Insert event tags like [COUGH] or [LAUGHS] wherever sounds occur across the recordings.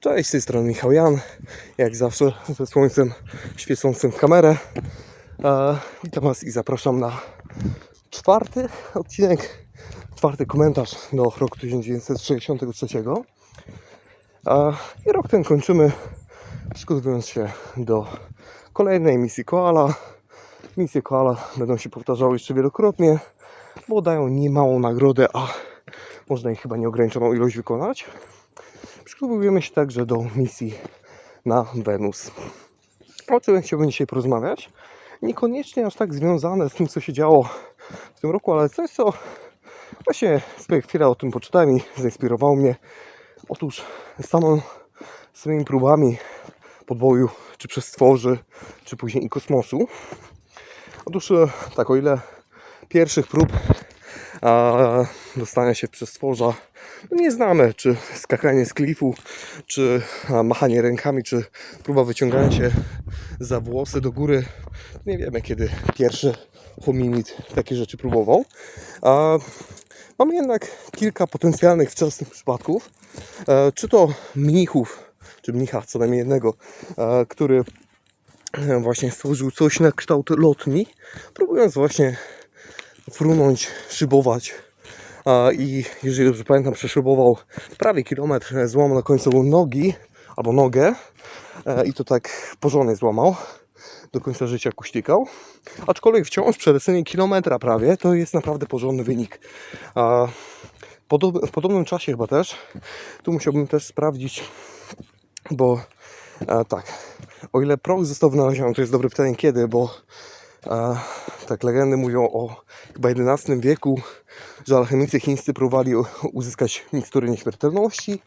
Cześć, z tej strony Michał Jan, jak zawsze ze słońcem świecącym kamerę. E, witam Was i zapraszam na czwarty odcinek, czwarty komentarz do roku 1963. E, I rok ten kończymy przygotowując się do kolejnej misji Koala. Misje Koala będą się powtarzały jeszcze wielokrotnie, bo dają niemałą nagrodę, a można ich chyba nieograniczoną ilość wykonać. Przygotowujemy się także do misji na Wenus. O czym chciałbym dzisiaj porozmawiać? Niekoniecznie aż tak związane z tym, co się działo w tym roku, ale coś, co właśnie sobie chwilę o tym poczytałem i zainspirowało mnie. Otóż samą swoimi próbami podboju, czy przestworzy, czy później i kosmosu. Otóż e, tak, o ile pierwszych prób a, dostania się w przestworza no nie znamy, czy skakanie z klifu, czy machanie rękami, czy próba wyciągania się za włosy do góry. Nie wiemy, kiedy pierwszy hominid takie rzeczy próbował. A, mamy jednak kilka potencjalnych wczesnych przypadków. E, czy to mnichów, czy mnicha, co najmniej jednego, e, który e, właśnie stworzył coś na kształt lotni, próbując właśnie frunąć, szybować i jeżeli dobrze pamiętam, przeszybował prawie kilometr, e, złamał na końcu nogi albo nogę e, i to tak porządnie złamał. Do końca życia kuśtikał. Aczkolwiek wciąż przelecenie kilometra prawie to jest naprawdę porządny wynik. W podobnym czasie chyba też. Tu musiałbym też sprawdzić, bo e, tak, o ile proch został wynaleziony, to jest dobre pytanie kiedy, bo tak legendy mówią o chyba XI wieku, że alchemicy chińscy próbowali uzyskać mikstury nieśmiertelności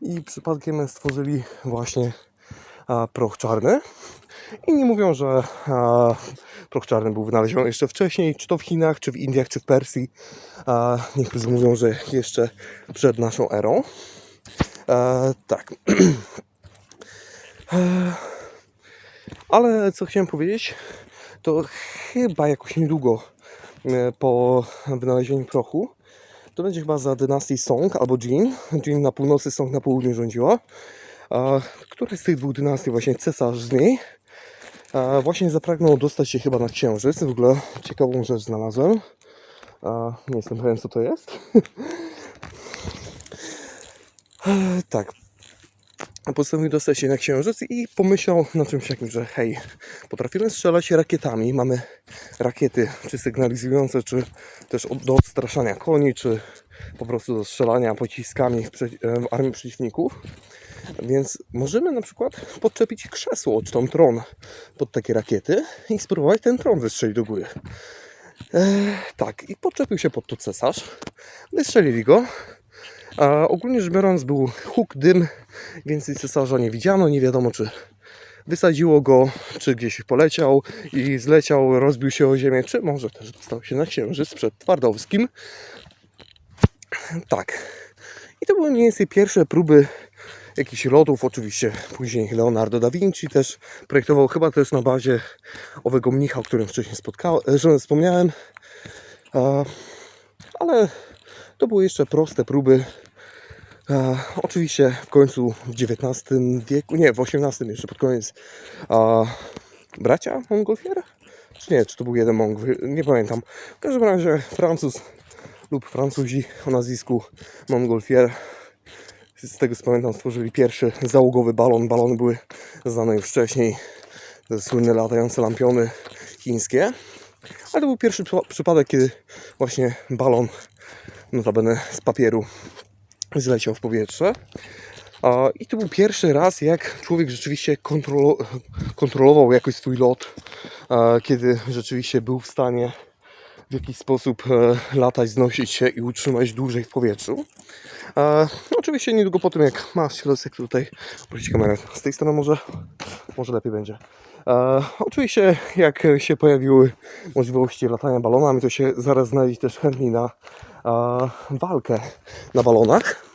i przypadkiem stworzyli właśnie proch czarny. Inni mówią, że e, proch czarny był wynaleziony jeszcze wcześniej, czy to w Chinach, czy w Indiach, czy w Persji. E, niektórzy mówią, że jeszcze przed naszą erą. E, tak. [CLEARS THROAT] Ale co chciałem powiedzieć, to chyba jakoś niedługo e, po wynalezieniu prochu, to będzie chyba za dynastii Song albo Jin. Jin na północy, Song na południu rządziła. A któraś z tych dwóch dynastii, właśnie cesarz z niej, właśnie zapragnął dostać się chyba na księżyc. W ogóle ciekawą rzecz znalazłem. Nie jestem pewien, co to jest. [LAUGHS] Tak. Postanowił dostać się na księżyc i pomyślał na czymś takim, że hej, potrafimy strzelać rakietami, mamy rakiety czy sygnalizujące, czy też do odstraszania koni, czy po prostu do strzelania pociskami w, e, armii przeciwników. Więc możemy na przykład podczepić krzesło czy tam tron pod takie rakiety i spróbować ten tron wystrzelić do góry. E, tak, i podczepił się pod to cesarz. Wystrzelili go. Ogólnie rzecz biorąc był huk, dym, więcej cesarza nie widziano. Nie wiadomo czy wysadziło go, czy gdzieś poleciał i zleciał, rozbił się o ziemię, czy może też dostał się na księżyc przed Twardowskim. Tak. I to były mniej więcej pierwsze próby jakichś lotów. Oczywiście później Leonardo da Vinci też projektował, chyba też na bazie owego mnicha, o którym wcześniej spotkałem, że wspomniałem. Ale to były jeszcze proste próby. E, oczywiście w końcu w XIX wieku, nie, w XVIII jeszcze pod koniec e, bracia Montgolfier? Czy nie, czy to był jeden Montgolfier? Nie pamiętam. W każdym razie Francuz lub Francuzi o nazwisku Montgolfier z tego co pamiętam stworzyli pierwszy załogowy balon. Balony były znane już wcześniej. Te słynne latające lampiony chińskie. Ale to był pierwszy przypa- przypadek, kiedy właśnie balon notabene z papieru zleciał w powietrze. I to był pierwszy raz, jak człowiek rzeczywiście kontrolo- kontrolował jakoś swój lot, a, kiedy rzeczywiście był w stanie w jakiś sposób e, latać, znosić się i utrzymać dłużej w powietrzu. E, no oczywiście niedługo po tym, jak masz środek tutaj, proszę kamerę z tej strony może, może lepiej będzie. E, oczywiście jak się pojawiły możliwości latania balonami, to się zaraz znaleźli też chętni na e, walkę na balonach.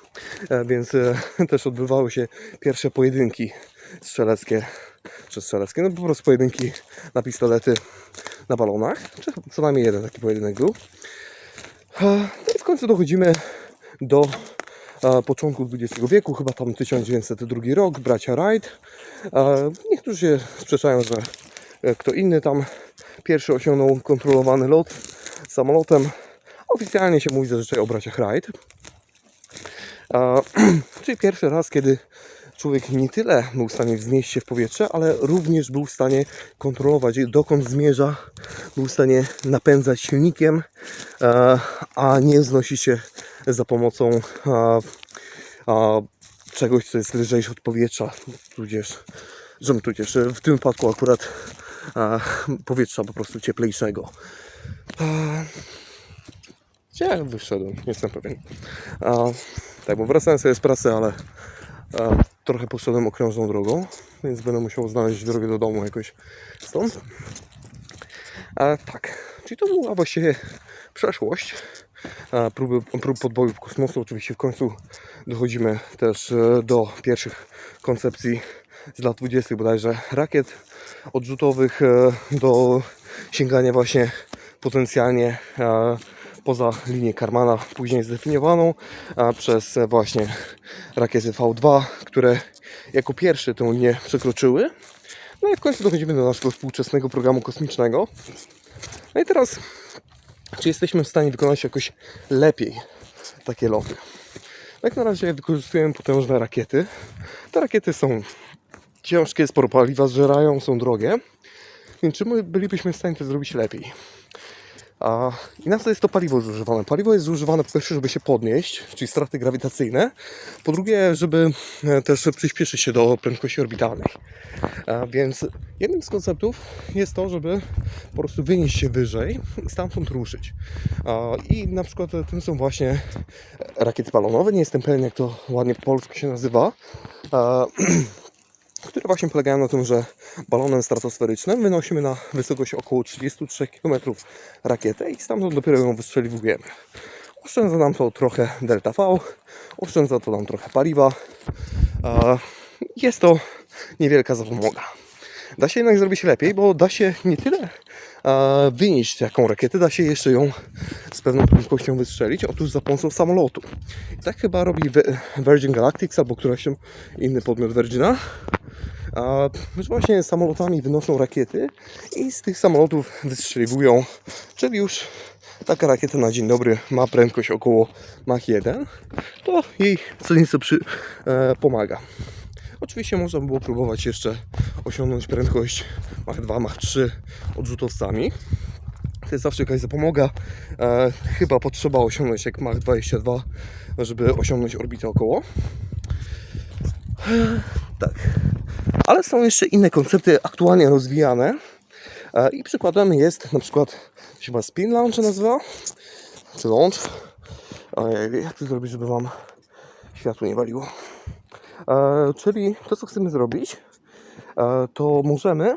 E, więc e, też odbywały się pierwsze pojedynki strzeleckie, czy strzeleckie, no po prostu pojedynki na pistolety na balonach, czy co najmniej jeden taki pojedynek był. E, No i w końcu dochodzimy do początku XX wieku, chyba tam 1902 rok, bracia Wright. Niektórzy się sprzeczają, że kto inny tam pierwszy osiągnął kontrolowany lot samolotem. Oficjalnie się mówi zazwyczaj o braciach Wright. E, [CLEARS THROAT] czyli pierwszy raz, kiedy człowiek nie tyle był w stanie wznieść się w powietrze, ale również był w stanie kontrolować, dokąd zmierza, był w stanie napędzać silnikiem, e, a nie wznosi się za pomocą e, e, czegoś, co jest lżejsze od powietrza, tudzież, że tudzież w tym wypadku akurat e, powietrza po prostu cieplejszego. Gdzie wyszedłem? Nie jestem pewien. E, tak, bo wracałem sobie z pracy, ale e, trochę poszedłem okrężną drogą, więc będę musiał znaleźć drogę do domu jakoś stąd. E, tak, czyli to była właściwie przeszłość. E, próby, prób podboju w kosmosu. Oczywiście w końcu dochodzimy też e, do pierwszych koncepcji z lat 20. bodajże rakiet odrzutowych e, do sięgania właśnie potencjalnie poza linię Karmana, później zdefiniowaną przez właśnie rakiety V2, które jako pierwsze tę linię przekroczyły. No i w końcu dochodzimy do naszego współczesnego programu kosmicznego. No i teraz, czy jesteśmy w stanie wykonać jakoś lepiej takie loty? Jak na razie wykorzystujemy potężne rakiety. Te rakiety są ciężkie, sporo paliwa zżerają, są drogie. Więc czy my bylibyśmy w stanie to zrobić lepiej? A, I na co jest to paliwo zużywane? Paliwo jest zużywane po pierwsze, żeby się podnieść, czyli straty grawitacyjne. Po drugie, żeby e, też przyspieszyć się do prędkości orbitalnej. A więc jednym z konceptów jest to, żeby po prostu wynieść się wyżej i stamtąd ruszyć. A, I na przykład tym są właśnie rakiety balonowe. Nie jestem pewien, jak to ładnie po polsku się nazywa. A, [CLEARS THROAT] które właśnie polegają na tym, że balonem stratosferycznym wynosimy na wysokość około 33 km rakietę i stamtąd dopiero ją wystrzeliwujemy. Oszczędza nam to trochę delta V, oszczędza to nam trochę paliwa. Jest to niewielka zapomoga. Da się jednak zrobić lepiej, bo da się nie tyle wynieść taką rakietę, da się jeszcze ją z pewną prędkością wystrzelić, otóż za pomocą samolotu. I tak chyba robi Virgin Galactic albo któraś inny podmiot Virgina. A, że właśnie samolotami wynoszą rakiety i z tych samolotów wystrzeliwują, czyli już taka rakieta na dzień dobry ma prędkość około Mach 1, to jej co nieco przy, e, pomaga. Oczywiście można by było próbować jeszcze osiągnąć prędkość Mach 2, Mach 3 odrzutowcami. To jest zawsze jakaś zapomoga. E, chyba potrzeba osiągnąć jak Mach 22, żeby osiągnąć orbitę około. Tak. Ale są jeszcze inne koncepty aktualnie rozwijane. E, I przykładem jest na przykład, chyba Spin Launch nazywa, czy Launch. Ojej, jak to zrobić, żeby Wam światło nie waliło? E, czyli to, co chcemy zrobić, e, to możemy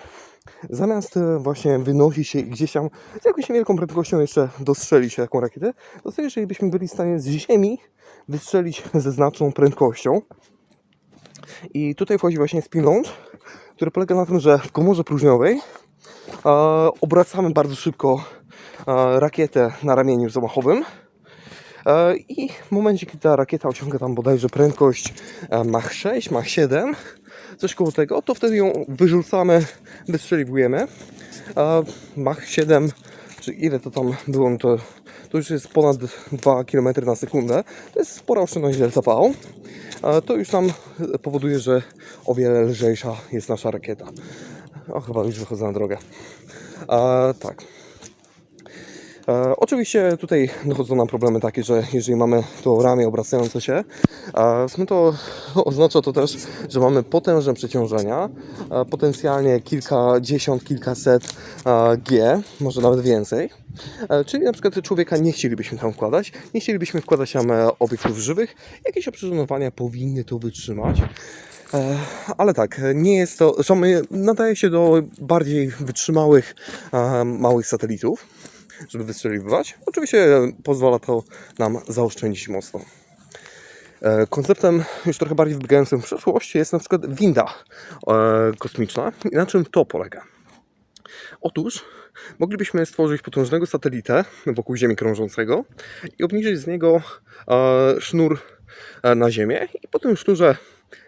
zamiast e, właśnie wynosić się i gdzieś tam z jakąś niewielką prędkością jeszcze dostrzelić taką rakietę, to co jeżeli byśmy byli w stanie z Ziemi wystrzelić ze znaczną prędkością, i tutaj wchodzi właśnie spin launch, który polega na tym, że w komorze próżniowej obracamy bardzo szybko rakietę na ramieniu zamachowym. E, I w momencie, kiedy ta rakieta osiąga tam bodajże prędkość e, Mach 6, Mach 7, coś koło tego, to wtedy ją wyrzucamy, wystrzeliwujemy. E, Mach 7, czy ile to tam było, no to, to już jest ponad 2 km na sekundę. To jest spora oszczędność delta V. To już nam powoduje, że o wiele lżejsza jest nasza rakieta. O, chyba już wychodzę na drogę. Tak. E, oczywiście tutaj dochodzą nam problemy takie, że jeżeli mamy to ramię obracające się, to [LAUGHS] oznacza to też, że mamy potężne przeciążenia, e, potencjalnie kilkadziesiąt, kilkaset e, G, może nawet więcej. Czyli na przykład człowieka nie chcielibyśmy tam wkładać, nie chcielibyśmy wkładać tam obiektów żywych, jakieś oprzyrządowania powinny to wytrzymać. Ale tak, nie jest to, nadaje się do bardziej wytrzymałych małych satelitów żeby wystrzeliwać. Oczywiście pozwala to nam zaoszczędzić mocno. E, Konceptem już trochę bardziej wybiegającym w przyszłość jest na przykład winda e, kosmiczna. I na czym to polega? Otóż moglibyśmy stworzyć potężnego satelitę wokół Ziemi krążącego i obniżyć z niego e, sznur na ziemię i po tym sznurze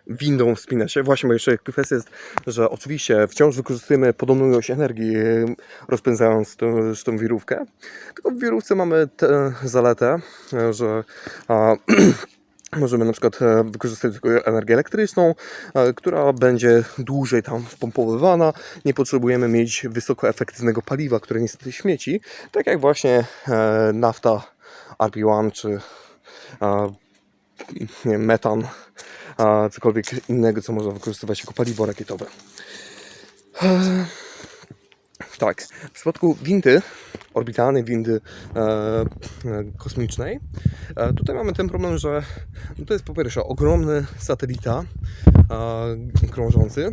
windą wspina się. Właśnie, bo jeszcze kwestia jest, że oczywiście wciąż wykorzystujemy podobną ilość energii, e, rozpędzając tę, tą wirówkę. Tylko w wirówce mamy tę zaletę, e, że a, [CLEARS THROAT] możemy na przykład e, wykorzystać tylko energię elektryczną, która będzie dłużej tam wpompowywana. Nie potrzebujemy mieć wysoko efektywnego paliwa, które niestety śmieci, tak jak właśnie nafta RP1 czy metan, a cokolwiek innego, co można wykorzystywać jako paliwo rakietowe. Tak, w przypadku windy, orbitalnej windy e, e, kosmicznej, e, tutaj mamy ten problem, że no to jest po pierwsze ogromny satelita e, krążący.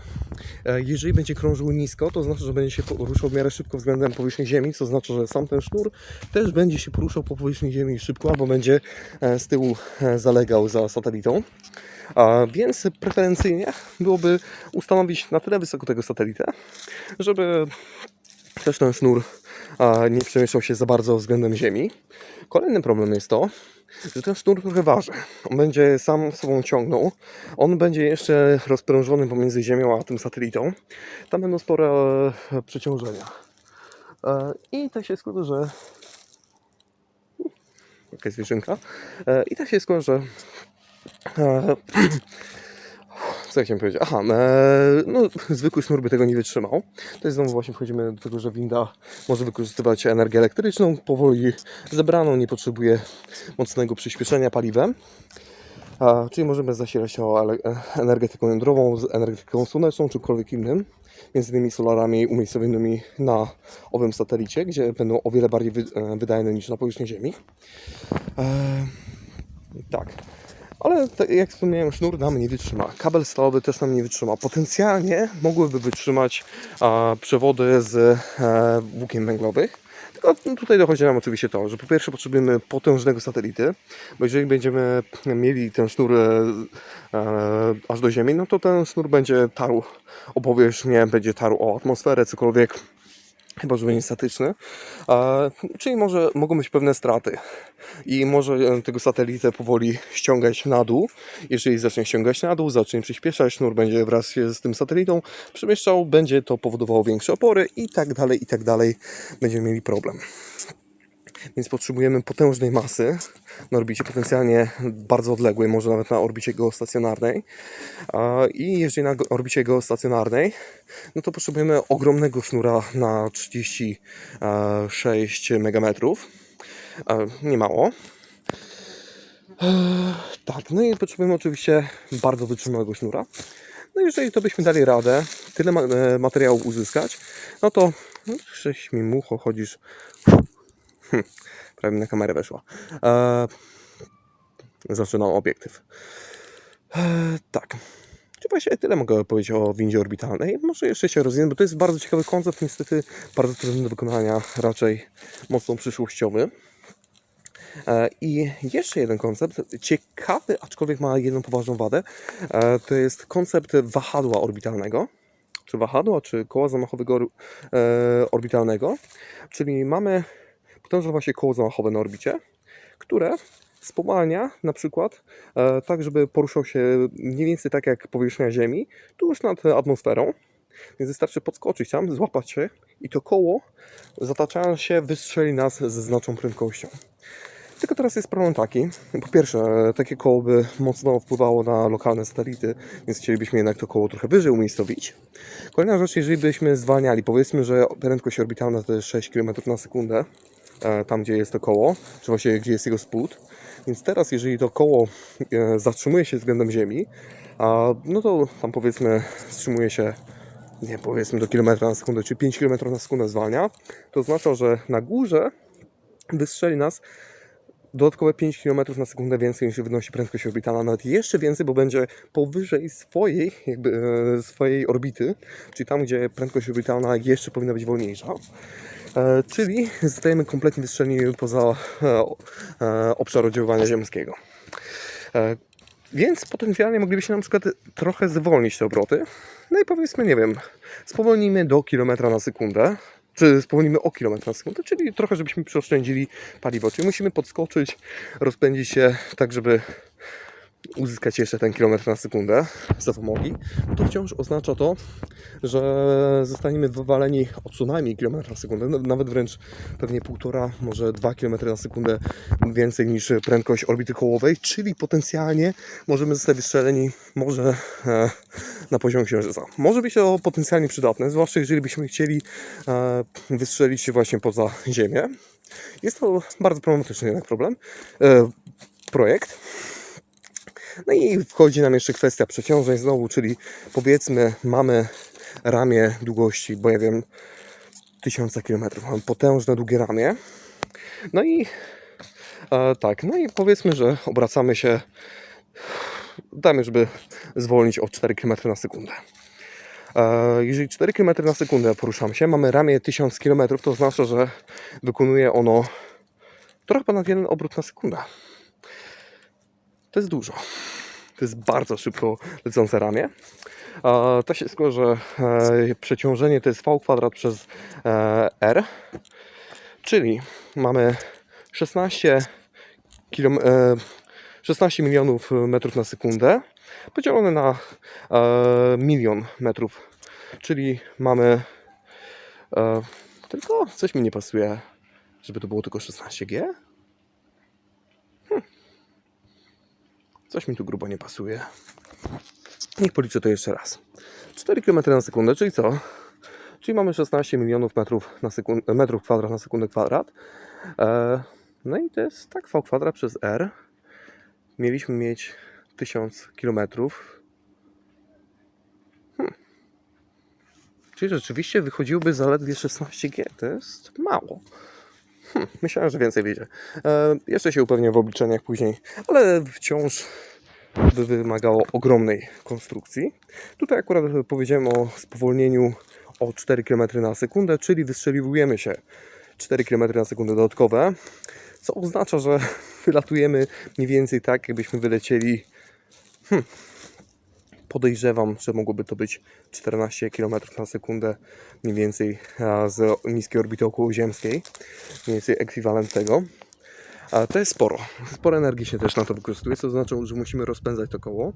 E, jeżeli będzie krążył nisko, to znaczy, że będzie się poruszał w miarę szybko względem powierzchni Ziemi, co znaczy, że sam ten sznur też będzie się poruszał po powierzchni Ziemi szybko, albo będzie e, z tyłu e, zalegał za satelitą. A więc preferencyjnie byłoby ustanowić na tyle wysoko tego satelitę, żeby też ten sznur nie przemieszczał się za bardzo względem Ziemi. Kolejny problem jest to, że ten sznur trochę waży. On będzie sam sobą ciągnął. On będzie jeszcze rozprężony pomiędzy Ziemią a tym satelitą. Tam będą spore e, przeciążenia. E, I tak się składa, że jakaś zwierzynka. E, I tak się składa, że [CLEARS THROAT] co ja chciałem powiedzieć? Aha, e, no [LAUGHS] zwykły sznur by tego nie wytrzymał. To jest znowu właśnie wchodzimy do tego, że winda może wykorzystywać energię elektryczną, powoli zebraną, nie potrzebuje mocnego przyspieszenia paliwem. Czyli możemy zasilać ją e, energetyką jądrową, energetyką słoneczną, czykolwiek innym. Między innymi solarami umiejscowionymi na owym satelicie, gdzie będą o wiele bardziej e, wydajne niż na powierzchni Ziemi. E, tak. Ale jak wspomniałem, sznur nam nie wytrzyma. Kabel stalowy też nam nie wytrzyma. Potencjalnie mogłyby wytrzymać przewody z e, włókien węglowych. Tylko tutaj dochodzi nam oczywiście to, że po pierwsze potrzebujemy potężnego satelity, bo jeżeli będziemy mieli ten sznur e, e, aż do Ziemi, no to ten sznur będzie tarł o powierzchnię, będzie tarł o atmosferę, cokolwiek. Chyba, że będzie statyczny. Czyli może mogą być pewne straty. I może e, tego satelitę powoli ściągać na dół. Jeżeli zacznie ściągać na dół, zacznie przyspieszać, sznur będzie wraz z tym satelitą przemieszczał, będzie to powodowało większe opory i tak dalej, i tak dalej. Będziemy mieli problem. Więc potrzebujemy potężnej masy na orbicie, potencjalnie bardzo odległej, może nawet na orbicie geostacjonarnej. I jeżeli na orbicie geostacjonarnej, no to potrzebujemy ogromnego sznura na 36 megametrów. Nie mało. E, Tak, no i potrzebujemy oczywiście bardzo wytrzymałego sznura. No jeżeli to byśmy dali radę, tyle e, materiałów uzyskać, no to no, żeś mi mucho chodzisz. Hm, prawie na kamerę weszła. E, zaczynam obiektyw. E, tak. Czy właściwie tyle mogę powiedzieć o windzie orbitalnej. Może jeszcze się rozwinę, bo to jest bardzo ciekawy koncept, niestety bardzo trudny do wykonania, raczej mocno przyszłościowy. E, I jeszcze jeden koncept, ciekawy, aczkolwiek ma jedną poważną wadę. E, To jest koncept wahadła orbitalnego. Czy wahadła, czy koła zamachowego e, orbitalnego. Czyli mamy potężne właśnie koło zamachowe na orbicie, które spowalnia na przykład e, tak, żeby poruszał się mniej więcej tak jak powierzchnia Ziemi, tuż nad atmosferą. Więc wystarczy podskoczyć tam, złapać się i to koło zataczając się wystrzeli nas ze znaczną prędkością. Tylko teraz jest problem taki, po pierwsze, takie koło by mocno wpływało na lokalne satelity, więc chcielibyśmy jednak to koło trochę wyżej umiejscowić. Kolejna rzecz, jeżeli byśmy zwalniali, powiedzmy, że prędkość orbitalna to jest 6 km na sekundę, tam gdzie jest to koło, czy właściwie gdzie jest jego spód. Więc teraz, jeżeli to koło e, zatrzymuje się względem Ziemi, no to tam powiedzmy wstrzymuje się nie powiedzmy do kilometra na sekundę, czy 5 km na sekundę zwalnia, to oznacza, że na górze wystrzeli nas dodatkowe 5 km na sekundę więcej niż wynosi prędkość orbitalna, nawet jeszcze więcej, bo będzie powyżej swojej, jakby, e, swojej orbity, czyli tam, gdzie prędkość orbitalna jeszcze powinna być wolniejsza. E, czyli zostajemy kompletnie wystrzeleni poza e, e, obszar oddziaływania ziemskiego. E, więc potencjalnie moglibyśmy na przykład trochę zwolnić te obroty. No i powiedzmy, nie wiem, spowolnimy do kilometra na sekundę, czy spowolnimy o kilometr na sekundę, czyli trochę, żebyśmy przeoszczędzili paliwo. Czyli musimy podskoczyć, rozpędzić się tak, żeby uzyskać jeszcze ten kilometr na sekundę zapomogi, to wciąż oznacza to, że zostaniemy wywaleni o co najmniej kilometr na sekundę, nawet wręcz pewnie półtora, może dwa kilometry na sekundę więcej niż prędkość orbity kołowej, czyli potencjalnie możemy zostać wystrzeleni może e, na poziom Księżyca. Może być to potencjalnie przydatne, zwłaszcza jeżeli byśmy chcieli e, wystrzelić się właśnie poza Ziemię. Jest to bardzo problematyczny jednak problem, e, projekt. No i wchodzi nam jeszcze kwestia przeciążeń znowu, czyli powiedzmy mamy ramię długości, bo ja wiem, tysiąca kilometrów. Mamy potężne, długie ramię. No i e, tak, no i powiedzmy, że obracamy się, damy, żeby zwolnić o 4 km na sekundę. E, Jeżeli 4 km na sekundę poruszamy się, mamy ramię 1000 km, to oznacza, że wykonuje ono trochę ponad jeden obrót na sekundę. To jest dużo. To jest bardzo szybko lecące ramię. To się składa, że e, przeciążenie to jest v kwadrat przez e, r, czyli mamy 16, kilom, e, 16 milionów metrów na sekundę podzielone na e, milion metrów, czyli mamy tylko coś mi nie pasuje, żeby to było tylko 16G. Coś mi tu grubo nie pasuje. Niech policzę to jeszcze raz. 4 km na sekundę, czyli co? Czyli mamy 16 milionów metrów, na sekund- metrów kwadrat na sekundę kwadrat. E, no i to jest tak v kwadrat przez r. Mieliśmy mieć 1000 km. Hmm. Czyli rzeczywiście wychodziłoby zaledwie 16G. To jest mało. Hmm, myślałem, że więcej wyjdzie. E, jeszcze się upewnię w obliczeniach później, ale wciąż by wymagało ogromnej konstrukcji. Tutaj akurat powiedziałem o spowolnieniu o 4 km na sekundę, czyli wystrzeliwujemy się 4 km na sekundę dodatkowe, co oznacza, że [LAUGHS] wylatujemy mniej więcej tak, jakbyśmy wylecieli. Hmm, podejrzewam, że mogłoby to być 14 km na sekundę, mniej więcej z niskiej orbity okołoziemskiej, mniej więcej ekwiwalent tego. A to jest sporo. Sporo energii się też na to wykorzystuje, co oznacza, że musimy rozpędzać to koło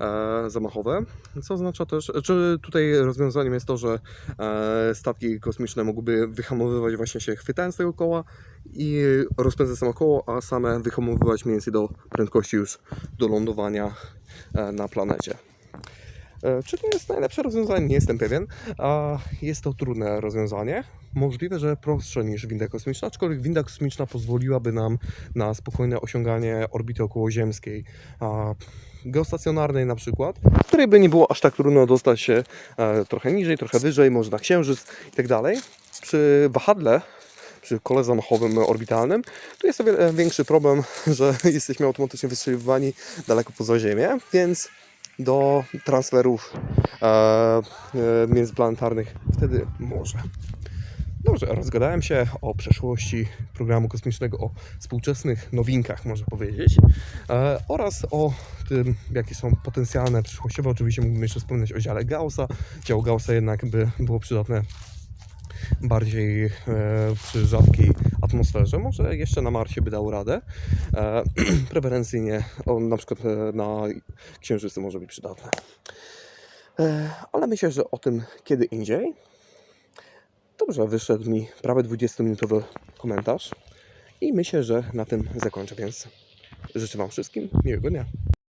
e, zamachowe. Co oznacza też, że tutaj rozwiązaniem jest to, że e, statki kosmiczne mogłyby wyhamowywać właśnie się chwytając tego koła i rozpędzać samo koło, a same wyhamowywać mniej więcej do prędkości już do lądowania e, na planecie. E, Czy to jest najlepsze rozwiązanie? Nie jestem pewien. Jest to trudne rozwiązanie. Możliwe, że prostsze niż winda kosmiczna, aczkolwiek winda kosmiczna pozwoliłaby nam na spokojne osiąganie orbity okołoziemskiej, geostacjonarnej na przykład, której by nie było aż tak trudno dostać się e, trochę niżej, trochę wyżej, może na Księżyc i tak dalej. Przy wahadle przy kole zamachowym orbitalnym, tu jest o wiele większy problem, [LAUGHS] że jesteśmy automatycznie wystrzeliwani daleko poza Ziemię, więc do transferów e, e, międzyplanetarnych wtedy może. Dobrze, rozgadałem się o przeszłości programu kosmicznego, o współczesnych nowinkach, można powiedzieć, e, oraz o tym, jakie są potencjalne przyszłościowe. Oczywiście mógłbym jeszcze wspomnieć o dziale Gaussa. Dział Gaussa jednak by było przydatne bardziej e, przy rzadkiej atmosferze. Może jeszcze na Marsie by dał radę. E, [CLEARS THROAT] preferencyjnie on na przykład e, na Księżycu może być przydatne. E, ale myślę, że o tym kiedy indziej. Dobrze, wyszedł mi prawie 20-minutowy komentarz i myślę, że na tym zakończę, więc życzę Wam wszystkim miłego dnia.